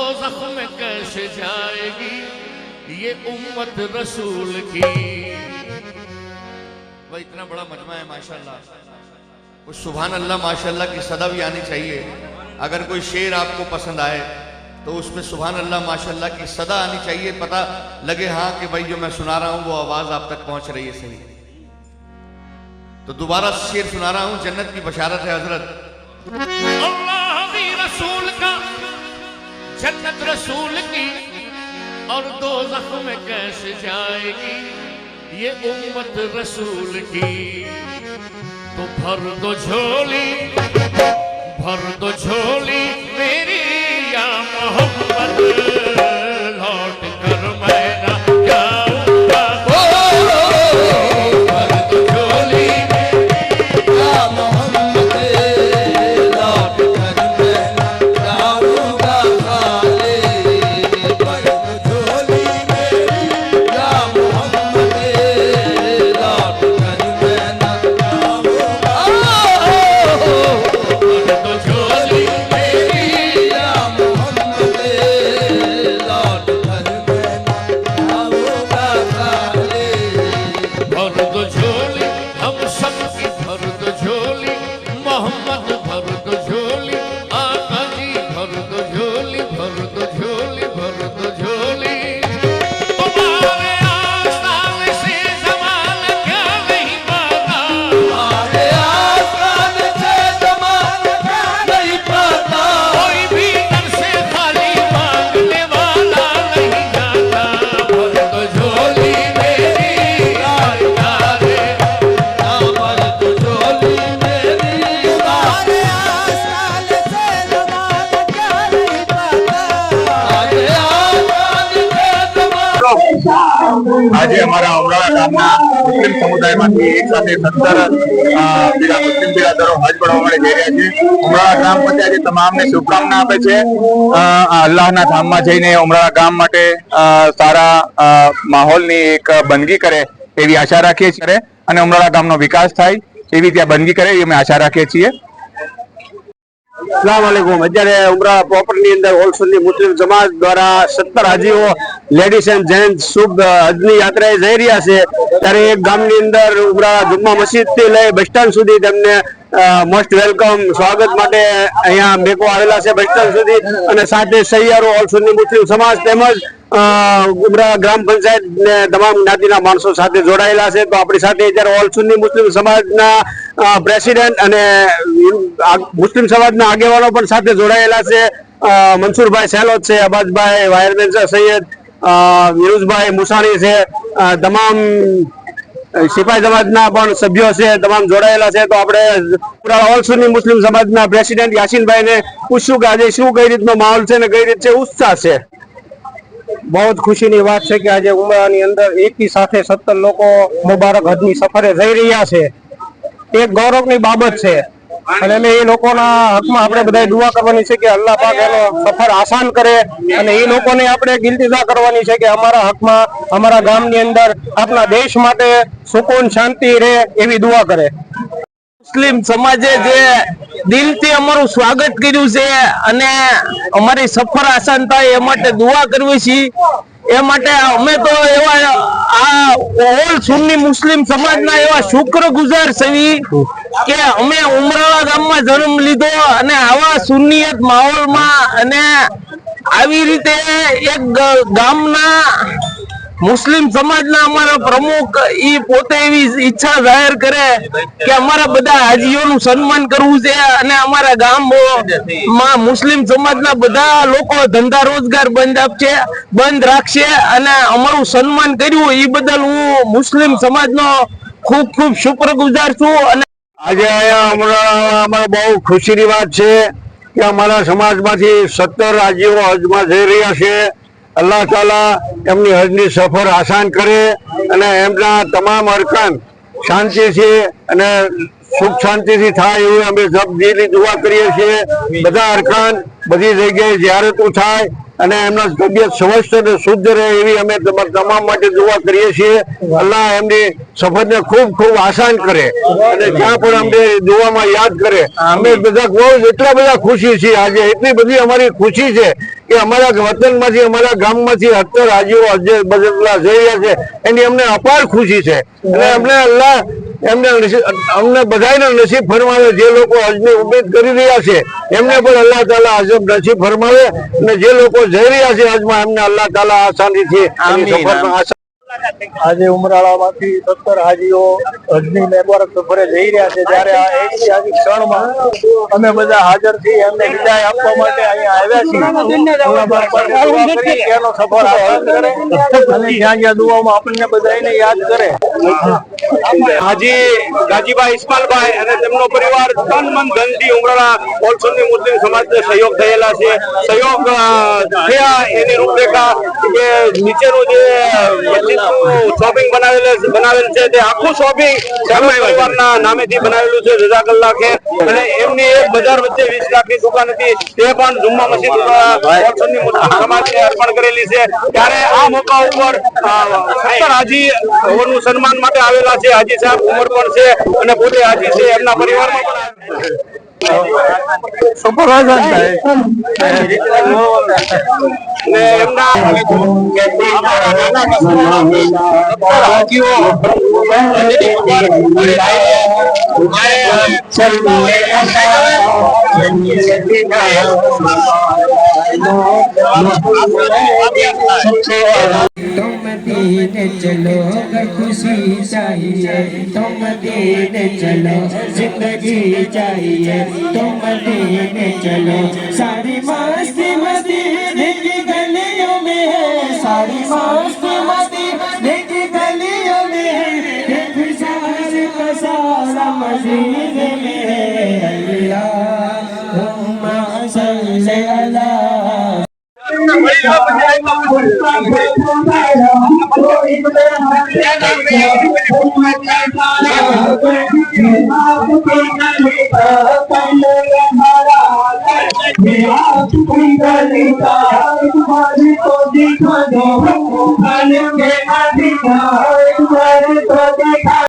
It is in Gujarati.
دوزخ میں کیسے جائے گی، یہ امت رسول کی۔ وہ اتنا بڑا مجمع ہے، ماشاءاللہ۔ وہ سبحان اللہ، ماشاءاللہ کی صدا بھی آنی چاہیے۔ اگر کوئی شیر آپ کو پسند آئے، تو اس میں سبحان اللہ، ماشاءاللہ کی صدا آنی چاہیے۔ پتا لگے ہاں کہ بھائی جو میں سنا رہا ہوں، وہ آواز آپ تک پہنچ رہی ہے صحیح۔ تو دوبارہ شیر سنا رہا ہوں، جنت کی بشارت ہے، حضرت۔ اللہ بھی رسول کا جنت رسول کی اور دو زخم کیسے جائے گی۔ یہ امت رسول کی۔ تو بھر دو جھولی، بھر دو جھولی۔ मोहम्मद भर આજે અમારા અમરાળા ગામના મુસ્લિમ સમુદાયમાંથી એક સાથે સત્તર બીજા મુસ્લિમ બિરાદરો હજ પડવા માટે જઈ રહ્યા છે. ઉમરાળા ગ્રામ પંચાયત તમામને શુભકામના આપે છે. અલ્લાહના ધામમાં જઈને ઉમરાળા ગામ માટે સારા માહોલની એક બંદગી કરે એવી આશા રાખીએ છીએ. અને ઉમરાળા ગામનો વિકાસ થાય એવી ત્યાં બંદગી કરે એવી અમે આશા રાખીએ છીએ. સલામ વાલેકુમ અત્યારે ઉમરા પ્રોપર્ટી અંદર ઓલ મુસ્લિમ સમાજ દ્વારા સત્તર હાજીઓ લેડીઝ એન્ડ જેન્ટ્સ શુભ હજની યાત્રાએ જઈ રહ્યા છે. ત્યારે એક ગામની અંદર ઉમરા જુમ્મા મસ્જિદથી લઈ બસ સ્ટેન્ડ સુધી તેમને મોસ્ટ વેલકમ સ્વાગત માટે અહીંયા મેકો આવેલા છે બસ સ્ટેન્ડ સુધી. અને સાથે સહિયારો ઓલ સુન્ની મુસ્લિમ સમાજ તેમજ ઉમરા ગ્રામ પંચાયત ને તમામ જ્ઞાતિના માણસો સાથે જોડાયેલા છે. તો આપણી સાથે અત્યારે ઓલ સુન્ની મુસ્લિમ સમાજના પ્રેસિડેન્ટ અને મુસ્લિમ સમાજના આગેવાનો પણ સાથે જોડાયેલા છે. મનસુરભાઈ સેલોદ છે અબાજભાઈ વાયરમેન સૈયદ વિરુજભાઈ મુસાણી છે. તમામ સિપાઈ સમાજના પણ સભ્યો છે, તમામ જોડાયેલા છે. તો આપણે ઓલ સુની મુસ્લિમ સમાજના પ્રેસિડેન્ટ યાસીનભાઈ ને પૂછશું કે આજે શું કઈ રીતનો માહોલ છે ને કઈ રીત છે, ઉત્સાહ છે? બહુ જ ખુશીની વાત છે કે આજે ઉમરાની અંદર એકી સાથે સત્તર લોકો મુબારક હદની સફરે જઈ રહ્યા છે. એક ગૌરવની બાબત છે. અને એટલે એ લોકોના હકમાં આપણે બધા દુઆ કરવાની છે કે અલ્લાહ પાક એનો સફર આસાન કરે અને એ લોકોને આપણે ગિલતિજા કરવાની છે કે અમારા હકમાં, અમારા ગામની અંદર આપણા દેશ માટે સુકૂન, શાંતિ રહે એવી દુઆ કરે. મુસ્લિમ સમાજે જે દિલથી અમારું સ્વાગત કર્યું છે અને અમારી સફર આસાન થાય એ માટે દુઆ કરવી છે. એ માટે અમે તો એવા ઓલ સુન્ની મુસ્લિમ સમાજના એવા શુક્રગુજાર છીએ કે અમે ઉમરાળા ગામમાં જન્મ લીધો અને આવા સુન્નિયત માહોલમાં અને આવી રીતે એક ગામના મુસ્લિમ સમાજના અમારા પ્રમુખ ઈ પોતે એવી ઈચ્છા જાહેર કરે કે અમારા બધા હાજીઓનું સન્માન કરવું છે અને અમારા ગામમાં મુસ્લિમ સમાજના બધા લોકો ધંધા રોજગાર બંધ આપશે, બંધ રાખશે અને અમારું સન્માન કર્યું. એ બદલ હું મુસ્લિમ સમાજનો ખૂબ ખૂબ શુક્રગુજાર છું અને આજે અહીંયા અમારે બહુ ખુશીની વાત છે કે અમારા સમાજમાંથી સત્તર રાજ્યો હજમાં જઈ રહ્યા છે. અલ્લાહ તાલા એમની હજની સફર આસાન કરે અને એમના તમામ અરકાન શાંતિથી અને સુખ શાંતિથી થાય એવી અમે સબ દુઆ કરીએ છીએ. બધા અરકાન બધી જગ્યાએ જ્યારતું થાય અને એમના તબિયત સ્વસ્થ અને શુદ્ધ રહે એવી અમે તમા- તમામ માટે દુઆ કરીએ છીએ. અલ્લાહ એમની સફરને ખૂબ ખૂબ આસાન કરે અને જ્યાં પણ અમને દુઆમાં યાદ કરે, અમે બધા બહુ એટલા બધા ખુશી છીએ. આજે એટલી બધી અમારી ખુશી છે કે અમારા વતનમાંથી અમારા ગામમાંથી સત્તર હાજીઓ હજે બદલા જઈ રહ્યા છે. એની અમને અપાર ખુશી છે. અને અમને અલ્લાહ એમને અમને બધાને નસીબ ફરમાવે જે લોકો હજની ઉમેદ કરી રહ્યા છે એમને પણ અલ્લાહ તાલા હજબ નસીબ ફરમાવે. અને જે લોકો જઈ રહ્યા છે હજમાં એમને અલ્લાહ તાલા આસાનીથી આજે ઉમરાળામાંથી સત્તર હાજીઓ હજની મુબારક સફરે જઈ રહ્યા છે. જયારે આ ઐતિહાસિક ક્ષણમાં અમે બધા હાજર છીએ, એમને વિદાય આપવા માટે અહીંયા આવ્યા છીએ. સફર જ્યાં જ્યાં આપણને બધાને યાદ કરે. હાજી ગાજીભાઈ ઇસ્માલભાઈ અને તેમનો પરિવાર તન મન ધનથી ઉમરાળા ઓલસોની મુસ્લિમ સમાજને સહયોગ થયેલા છે. સહયોગ થયા. એની રૂપરેખા કે નીચેનું જે શોપિંગ બનાવેલ બનાવેલ છે, તે આખું શોપિંગ પરિવારના નામેથી બનાવેલું છે રજા કલાકે અને એમની એક બજાર વચ્ચે વીસ લાખની દુકાન હતી. તે પણ જુમ્મા મસ્જિદ ઓલસોની મુસ્લિમ સમાજને અર્પણ કરેલી છે. ત્યારે આ મોકા ઉપર સત્તર હાજી સન્માન માટે આવેલા છે હાજી સાહેબ ઉમર પણ છે અને પોતે હાજી છે એમના પરિવારમાં પણ આસાન એમના تم دین چلو اگر خوشی چاہیے تم دین چلو زندگی چاہیے تم دین چلو ساری مستی مستی گلیوں میں ہے ساری مستی مسجد میں اللہ ہم آسل سے اللہ موسیقی